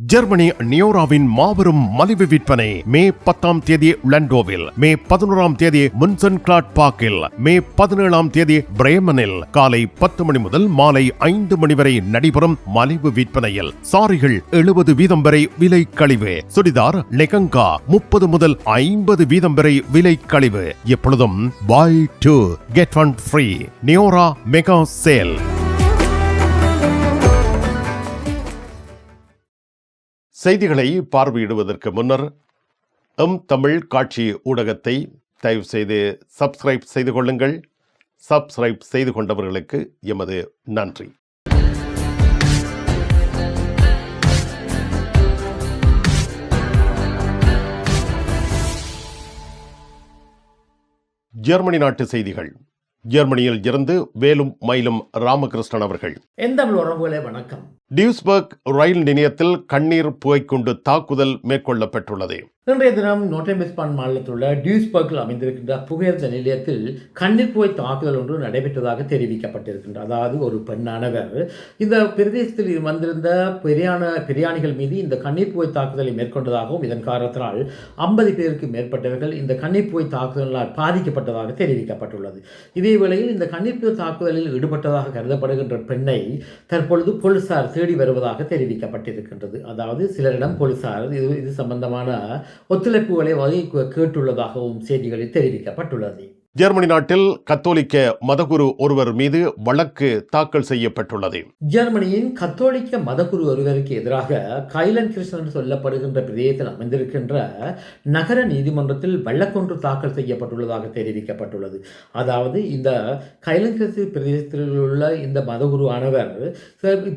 Germany நியோராவின் மாபெரும் மலிவு விற்பனை மே பத்தாம் தேதி லண்டோவில் மே பதினோராம் தேதி முன்சன் கிளாட் பார்க்கில் மே பதினேழாம் தேதி பிரேமனில் காலை பத்து மணி முதல் மாலை ஐந்து மணி வரை நடைபெறும் மலிவு விற்பனையில் சாரிகள் எழுபது வீதம் வரை விலை கழிவு சுடிதார் லெகங்கா முப்பது முதல் ஐம்பது வீதம் வரை விலை கழிவு. எப்பொழுதும் buy two get one free Neora mega sale. செய்திகளை பார்வையிடுவதற்கு முன்னர் எம் தமிழ் காட்சி ஊடகத்தை தயவு செய்து சப்ஸ்கிரைப் செய்து கொள்ளுங்கள். சப்ஸ்கிரைப் செய்து கொண்டவர்களுக்கு எமது நன்றி. ஜெர்மனி நாட்டு செய்திகள். ஜெர்மனியில் இருந்து வேலும் மயிலும் ராமகிருஷ்ணன் அவர்கள். தமிழ் உறவுகளே வணக்கம். டியூஸ்பர்க் ரயில் நிலையத்தில் கண்ணீர் புகை கொண்டு தாக்குதல் மேற்கொள்ளப்பட்டுள்ளது. இன்றைய தினம் நோட்டமிஸ்பான் மாநிலத்தில் உள்ள டியூஸ்பர்க்கில் அமைந்திருக்கின்ற புகையிரத நிலையத்தில் கண்ணீர் புகை தாக்குதல் ஒன்று நடைபெற்றதாக தெரிவிக்கப்பட்டிருக்கின்றது. அதாவது ஒரு பெண்ணானவர். இந்த பிரதேசத்தில் வந்திருந்த பெரியான பிரியாணிகள் மீது இந்த கண்ணீர் புகை தாக்குதலை மேற்கொண்டதாகவும் இதன் காரணத்தினால் ஐம்பது பேருக்கு மேற்பட்டவர்கள் இந்த கண்ணீர் புகை தாக்குதலால் பாதிக்கப்பட்டதாக தெரிவிக்கப்பட்டுள்ளது. இதே வேளையில் இந்த கண்ணீர் தாக்குதலில் ஈடுபட்டதாக கருதப்படுகின்ற பெண்ணை தற்பொழுது போலீசார் தேடி வருவதாக தெரிவிக்கப்பட்டிருக்கின்றது. அதாவது சிலரிடம் போலீசார் இது இது சம்பந்தமான ஒத்துழைப்புகளை வகை கேட்டுள்ளதாகவும் செய்திகளில் தெரிவிக்கப்பட்டுள்ளது. ஜெர்மனி நாட்டில் கத்தோலிக்க மதகுரு ஒருவர் மீது வழக்கு தாக்கல் செய்யப்பட்டுள்ளது. ஜெர்மனியின் கத்தோலிக்க மதகுரு ஒருவருக்கு எதிராக கைலன் கிருஷ்ணன் சொல்லப்படுகின்ற பிரதேசத்தில் அமைந்திருக்கின்ற நகர நீதிமன்றத்தில் வழக்கொன்று தாக்கல் செய்யப்பட்டுள்ளதாக தெரிவிக்கப்பட்டுள்ளது. அதாவது இந்த கைலன் கிருஷ்ண பிரதேசத்தில் உள்ள இந்த மதகுருவானவர்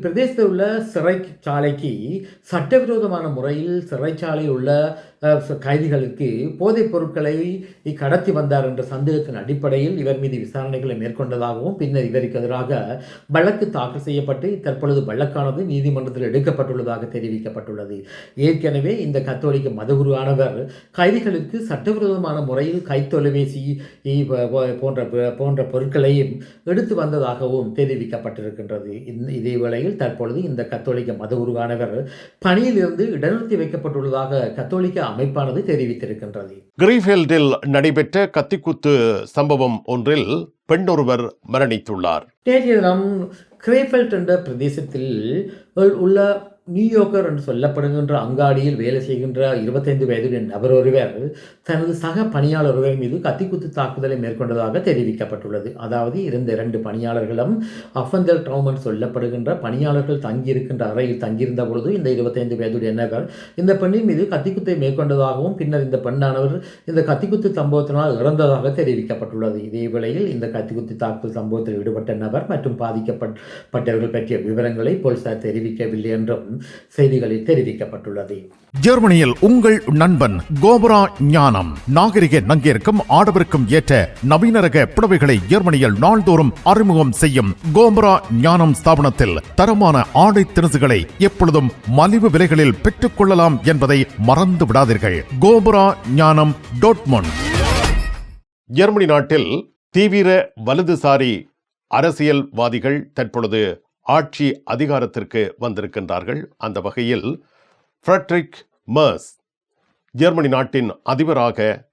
பிரதேசத்தில் உள்ள சிறைச்சாலைக்கு சட்டவிரோதமான முறையில் சிறைச்சாலையில் உள்ள கைதிகளுக்கு போதைப் பொருட்களை கடத்தி வந்தார் என்ற சந்தேகத்தின் அடிப்படையில் இவர் மீது விசாரணைகளை மேற்கொண்டதாகவும் பின்னர் இவருக்கு எதிராக வழக்கு தாக்கல் செய்யப்பட்டு தற்பொழுது வழக்கானது நீதிமன்றத்தில் எடுக்கப்பட்டுள்ளதாக தெரிவிக்கப்பட்டுள்ளது. ஏற்கனவே இந்த கத்தோலிக்க மதகுருவானவர் கைதிகளுக்கு சட்டவிரோதமான முறையில் கைத்தொலைபேசி போன்ற போன்ற பொருட்களையும் எடுத்து வந்ததாகவும் தெரிவிக்கப்பட்டிருக்கின்றது. இதே வேளையில் தற்பொழுது இந்த கத்தோலிக்க மதகுருவானவர் பணியிலிருந்து இடநிறுத்தி வைக்கப்பட்டுள்ளதாக கத்தோலிக்க அமைப்பானது தெரிவித்திருக்கின்றது. கிரீஃபீல்டில் நடைபெற்ற கத்திக்குத்து சம்பவம் ஒன்றில் பெண் ஒருவர் மரணித்துள்ளார். நேற்றைய தினம் கிரேஃபெல்ட் என்ற பிரதேசத்தில் உள்ள நியூயோர்க்கர் என்று சொல்லப்படுகின்ற அங்காடியில் வேலை செய்கின்ற இருபத்தைந்து வயதுடைய நபர் ஒருவர் தனது சக பணியாளர் ஒருவர் மீது கத்திக்குத்து தாக்குதலை மேற்கொண்டதாக தெரிவிக்கப்பட்டுள்ளது. அதாவது இருந்த இரண்டு பணியாளர்களும் அஃபந்தல் டவுமன் சொல்லப்படுகின்ற பணியாளர்கள் தங்கியிருக்கின்ற அறையில் தங்கியிருந்த பொழுது இந்த இருபத்தைந்து வயதுடைய நபர் இந்த பெண்ணின் மீது கத்திக்குத்தை மேற்கொண்டதாகவும் பின்னர் இந்த பெண்ணானவர் இந்த கத்திக்குத்து சம்பவத்தினால் இறந்ததாக தெரிவிக்கப்பட்டுள்ளது. இதே வேளையில் இந்த கத்திக்குத்து தாக்குதல் சம்பவத்தில் ஈடுபட்ட நபர் மற்றும் பாதிக்கப்பட்டவர்கள் பற்றிய விவரங்களை போலீசார் தெரிவிக்கவில்லை என்றும் செய்திகளில் தெரிவிக்கப்பட்டுள்ளது. ஜெர்மனியில் உங்கள் நண்பன் கோபுரா ஞானம். நாகரிக நங்கிற்கும் ஆடவருக்கும் ஏற்ற நவீன ரக புடவைகளை ஜெர்மனியில் நாள்தோறும் அறிமுகம் செய்யும் கோபுரா ஞானம் ஸ்தாபனத்தில் தரமான ஆடை தினசுகளை எப்பொழுதும் மலிவு விலைகளில் பெற்றுக் கொள்ளலாம் என்பதை மறந்து விடாதீர்கள். கோபுரா ஞானம் டோட்மொன் ஜெர்மனி நாட்டில் தீவிர வலதுசாரி அரசியல்வாதிகள் தற்பொழுது ஆட்சி அதிகாரத்திற்கு வந்திருக்கின்றார்கள். அந்த வகையில் ஃப்ரெட்ரிக் மர்ஸ் ஜெர்மனி நாட்டின் அதிபராக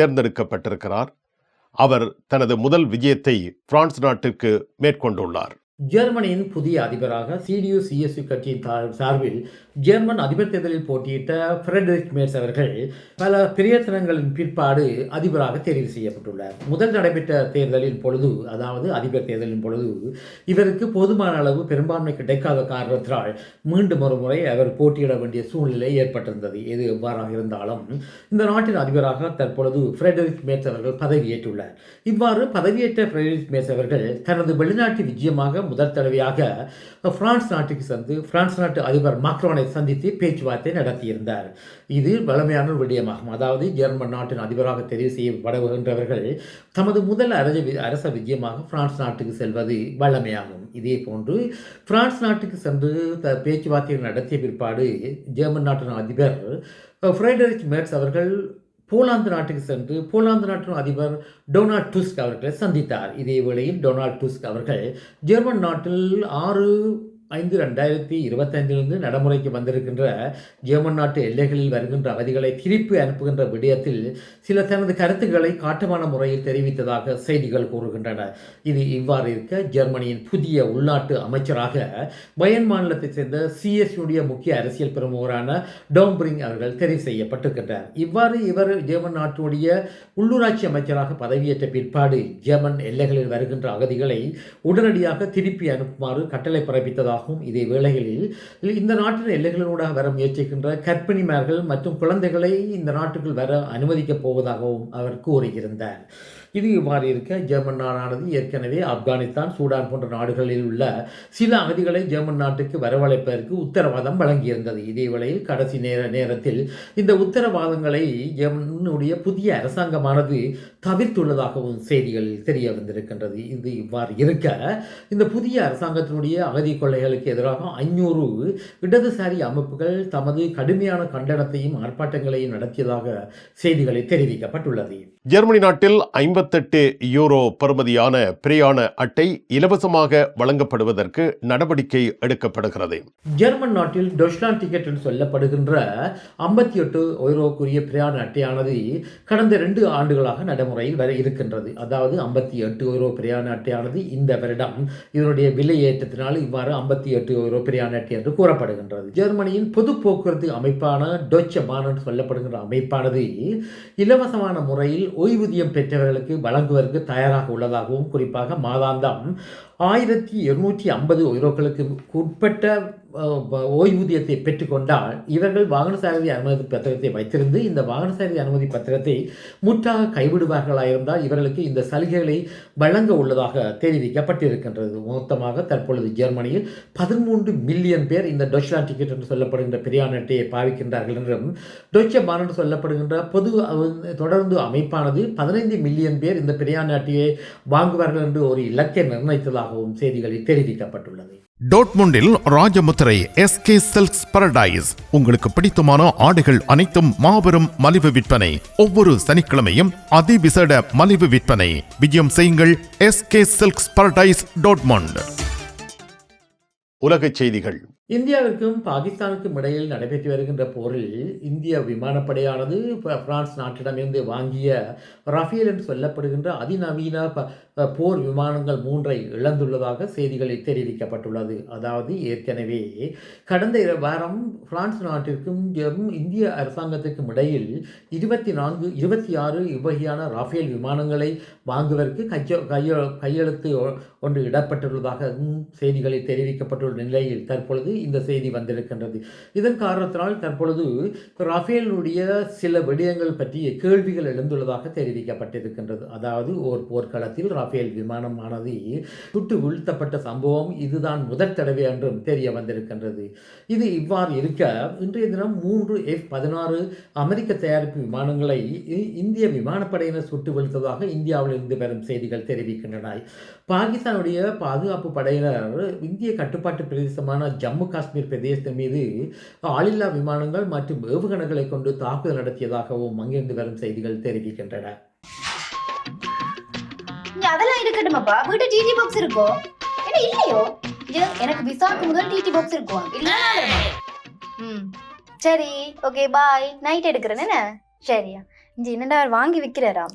தேர்ந்தெடுக்கப்பட்டிருக்கிறார். அவர் தனது முதல் விஜயத்தை பிரான்ஸ் நாட்டிற்கு மேற்கொண்டுள்ளார். ஜெர்மனியின் புதிய அதிபராக சிடியு சிஎஸ்யு கட்சியின் சார்பில் ஜெர்மன் அதிபர் தேர்தலில் போட்டியிட்ட ஃப்ரெட்ரிக் மேர்ஸ் அவர்கள் பல பிரயத்தனங்களின் பிற்பாடு அதிபராக தேர்வு செய்யப்பட்டுள்ளார். முதல் நடைபெற்ற தேர்தலின் பொழுது அதாவது அதிபர் தேர்தலின் பொழுது இவருக்கு போதுமான அளவு பெரும்பான்மை கிடைக்காத காரணத்தினால் மீண்டும் ஒரு முறை அவர் போட்டியிட வேண்டிய சூழ்நிலை ஏற்பட்டிருந்தது. எது எவ்வாறாக இருந்தாலும் இந்த நாட்டின் அதிபராக தற்பொழுது ஃப்ரெட்ரிக் மேர்ஸ் அவர்கள் பதவியேற்றுள்ளார். இவ்வாறு பதவியேற்ற ஃப்ரெட்ரிக் மேர்ஸ் அவர்கள் தனது வெளிநாட்டு விஜயமாக முதல் தடவையாக பிரான்ஸ் நாட்டுக்கு சென்று பிரான்ஸ் நாட்டு அதிபர் மாக்ரோனை சந்தித்து பேச்சுவார்த்தை நடத்தியிருந்தார். இது வளமையான ஒரு விடயமாகும். அதாவது ஜெர்மன் நாட்டின் அதிபராக தெரிவு செய்யப்படுகின்றவர்கள் தமது முதல் அரச அரச விஜயமாக பிரான்ஸ் நாட்டுக்கு செல்வது வளமையாகும். இதே போன்று பிரான்ஸ் நாட்டுக்கு சென்று த பேச்சுவார்த்தைகள் நடத்திய பிற்பாடு ஜெர்மன் நாட்டின் அதிபர் ஃப்ரைடரிச் மேட்ஸ் அவர்கள் போலாந்து நாட்டுக்கு சென்று போலாந்து நாட்டின் அதிபர் டொனால்ட் டுஸ்க் அவர்களை சந்தித்தார். இதே வேளையில் டொனால்ட் டுஸ்க் அவர்கள் ஜெர்மன் நாட்டில் ஆறு ஐந்து ரெண்டாயிரத்தி இருபத்தைந்திலிருந்து நடைமுறைக்கு வந்திருக்கின்ற ஜெர்மன் நாட்டு எல்லைகளில் வருகின்ற அகதிகளை திருப்பி அனுப்புகின்ற விடயத்தில் சில தனது கருத்துக்களை காட்டமான முறையில் தெரிவித்ததாக செய்திகள் கூறுகின்றன. இது இவ்வாறு இருக்க ஜெர்மனியின் புதிய உள்நாட்டு அமைச்சராக பயன் மாநிலத்தைச் சேர்ந்த சிஎஸ்யுடைய முக்கிய அரசியல் பிரமுகரான டோம்பிரிங் அவர்கள் தெரிவு செய்யப்பட்டிருக்கின்றார். இவ்வாறு இவர் ஜெர்மன் நாட்டுடைய உள்ளூராட்சி அமைச்சராக பதவியேற்ற பிற்பாடு ஜெர்மன் எல்லைகளில் வருகின்ற அகதிகளை உடனடியாக திருப்பி அனுப்புமாறு கட்டளை பிறப்பித்ததாக ஆகும். இதே வேளைகளில் இந்த நாட்டின் எல்லைகளினூடாக வர முயற்சிக்கின்ற கர்ப்பிணிமார்கள் மற்றும் குழந்தைகளை இந்த நாட்டுக்குள் வர அனுமதிக்கப் போவதாகவும் அவர் கூறியிருந்தார். இது இவ்வாறு இருக்க ஜெர்மன் நாடானது ஏற்கனவே ஆப்கானிஸ்தான் சூடான் போன்ற நாடுகளில் உள்ள சில அகதிகளை ஜெர்மன் நாட்டுக்கு வரவழைப்பதற்கு உத்தரவாதம் வழங்கியிருந்தது. இதே வேளையில் கடைசி நேர நேரத்தில் இந்த உத்தரவாதங்களை ஜெர்மனுடைய புதிய அரசாங்கமானது தவிர்த்துள்ளதாகவும் செய்திகளில் தெரிய வந்திருக்கின்றது இது இவ்வாறு இருக்க இந்த புதிய அரசாங்கத்தினுடைய அகதி கொள்ளைகளுக்கு எதிராக ஐநூறு இடதுசாரி அமைப்புகள் தமது கடுமையான கண்டனத்தையும் ஆர்ப்பாட்டங்களையும் நடத்தியதாக செய்திகளில் தெரிவிக்கப்பட்டுள்ளது. ஜெர்மனி நாட்டில் ஐம்பது ஐம்பத்தெட்டு யூரோ பெறுமதியான பிரயாண அட்டை இலவசமாக வழங்கப்படுவதற்கு நடவடிக்கை எடுக்கப்படுகிறது. ஜெர்மன் நாட்டில் டொச்லாண்ட் டிக்கெட் என்று சொல்லப்படுகின்ற ஐம்பத்தி எட்டு யூரோக்குரிய பிரயாண அட்டையானது கடந்த ரெண்டு ஆண்டுகளாக நடைமுறையில் வர இருக்கின்றது. அதாவது ஐம்பத்தி எட்டு யூரோ பிரயாண அட்டையானது இந்த வருடம் இதனுடைய விலை ஏற்றத்தினால் இவ்வாறு ஐம்பத்தி எட்டு யூரோ பிரயாண அட்டை என்று கூறப்படுகின்றது. ஜெர்மனியின் பொது போக்குவரத்து அமைப்பான டொச்ச பான் என்று சொல்லப்படுகின்ற அமைப்பானது இலவசமான முறையில் ஓய்வூதியம் பெற்றவர்களுக்கு வழங்குவதற்கு தயாராக உள்ளதாகவும் குறிப்பாக மாதாந்தம் ஆயிரத்தி இருநூற்றி ஐம்பது யூரோக்களுக்கு உட்பட்ட ஓய்வூதியத்தை பெற்றுக்கொண்டால் இவர்கள் வாகன சாரதி அனுமதி பத்திரத்தை வைத்திருந்து இந்த வாகன சாரதி அனுமதி பத்திரத்தை முற்றாக கைவிடுவார்களாயிருந்தால் இவர்களுக்கு இந்த சலுகைகளை வழங்க உள்ளதாக தெரிவிக்கப்பட்டிருக்கின்றது. மொத்தமாக தற்பொழுது ஜெர்மனியில் பதிமூன்று மில்லியன் பேர் இந்த டொச்லாண்ட் டிக்கெட் என்று சொல்லப்படுகின்ற பிரயாண அட்டையை பாவிக்கின்றார்கள் என்றும் டொச்ச பான் என்று சொல்லப்படுகின்ற பொது தொடர்ந்து அமைப்பானது பதினைந்து மில்லியன் பேர் இந்த பிரயாண அட்டையை வாங்குவார்கள் என்று ஒரு இலக்கை நிர்ணயித்ததாகவும் செய்திகளில் தெரிவிக்கப்பட்டுள்ளது. டோட்முண்டில் ராஜமுத்திரை எஸ்கே சில்க்ஸ் பரடைஸ் உங்களுக்கு பிடித்தமான ஆடைகள் அனைத்தும் மாபெரும் மலிவு விற்பனை. ஒவ்வொரு சனிக்கிழமையும் அதிவிசேட மலிவு விற்பனை. விஜயம் செய்யுங்கள் எஸ்கே சில்க்ஸ் பரடைஸ் டோட்மண்ட். உலகச் செய்திகள். இந்தியாவிற்கும் பாகிஸ்தானுக்கும் இடையில் நடைபெற்று வருகின்ற போரில் இந்திய விமானப்படையானது பிரான்ஸ் நாட்டிடமிருந்து வாங்கிய ரஃபேல் என்று சொல்லப்படுகின்ற அதிநவீன ப- போர் விமானங்கள் மூன்றை இழந்துள்ளதாக செய்திகளில் தெரிவிக்கப்பட்டுள்ளது. அதாவது ஏற்கனவே கடந்த வாரம் பிரான்ஸ் நாட்டிற்கும் இந்திய அரசாங்கத்திற்கும் இடையில் இருபத்தி நான்கு இருபத்தி ஆறு இவ்வகையான ராஃபேல் விமானங்களை வாங்குவதற்கு கைய கைய கையெழுத்து ஒன்று இடப்பட்டுள்ளதாக செய்திகளில் தெரிவிக்கப்பட்டுள்ள நிலையில் தற்பொழுது இந்த செய்தி வந்திருக்கின்றது. இதன் காரணத்தினால் தற்பொழுது ரஃபேலுடைய சில விடயங்கள் பற்றிய கேள்விகள் எழுந்துள்ளதாக தெரிவிக்கப்பட்டிருக்கின்றது. அதாவது ஓர் போர்க்களத்தில் ரஃபேல் விமானமானது சுட்டு வீழ்த்தப்பட்ட சம்பவம் இதுதான் முதற் தடவை என்றும் தெரிய வந்திருக்கின்றது. இது இவ்வாறு இருக்க இன்றைய தினம் மூன்று எஃப் பதினாறு அமெரிக்க தயாரிப்பு விமானங்களை இந்திய விமானப்படையினர் சுட்டு வீழ்த்ததாக இந்தியாவிலிருந்து வரும் செய்திகள் தெரிவிக்கின்றன. பாகிஸ்தானுடைய பாதுகாப்பு படையினர் இந்திய கட்டுப்பாட்டு பிரதேசமான ஜம்மு காஷ்மீர் பிரதேசத்தின் மீது ஆளில்லா விமானங்கள் மற்றும் ஏவுகணைகளை கொண்டு தாக்குதல் நடத்தியதாகவும் அங்கிருந்து வரும் செய்திகள் தெரிவிக்கின்றன. அதெல்லாம் இருக்கட்டுமாப்பா? வீட்டு டிடி பாக்ஸ் இருக்கோ? என்ன இல்லையோ? எனக்கு விசாக்கு முதல் டிடி பாக்ஸ் இருக்கும் ம். சரி ஓகே பாய் நைட் எடுக்கிறேன் என்ன? சரியா. இங்க என்னடா வாங்கி விக்கிறாராம்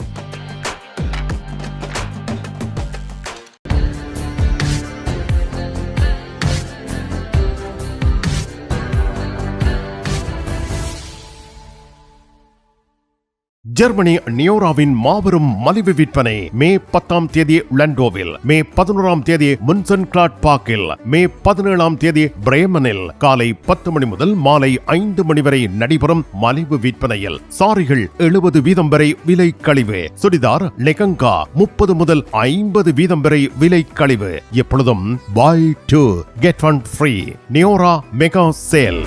ஜெர்மனி நியோராவின் மாபெரும் மலிவு விற்பனை மே பத்தாம் தேதி லண்டோவில் மே பதினோராம் தேதி முன்சன் கிளாட் பார்க்கில் மே பதினேழாம் தேதி பிரேமனில் காலை பத்து மணி முதல் மாலை ஐந்து மணி வரை நடைபெறும் மலிவு விற்பனையில். சாரிகள் எழுபது வீதம் வரை விலை கழிவு. சுடிதார் லெகங்கா முப்பது முதல் ஐம்பது வீதம் வரை விலை கழிவு. எப்பொழுதும் buy two get one free Neora mega sale.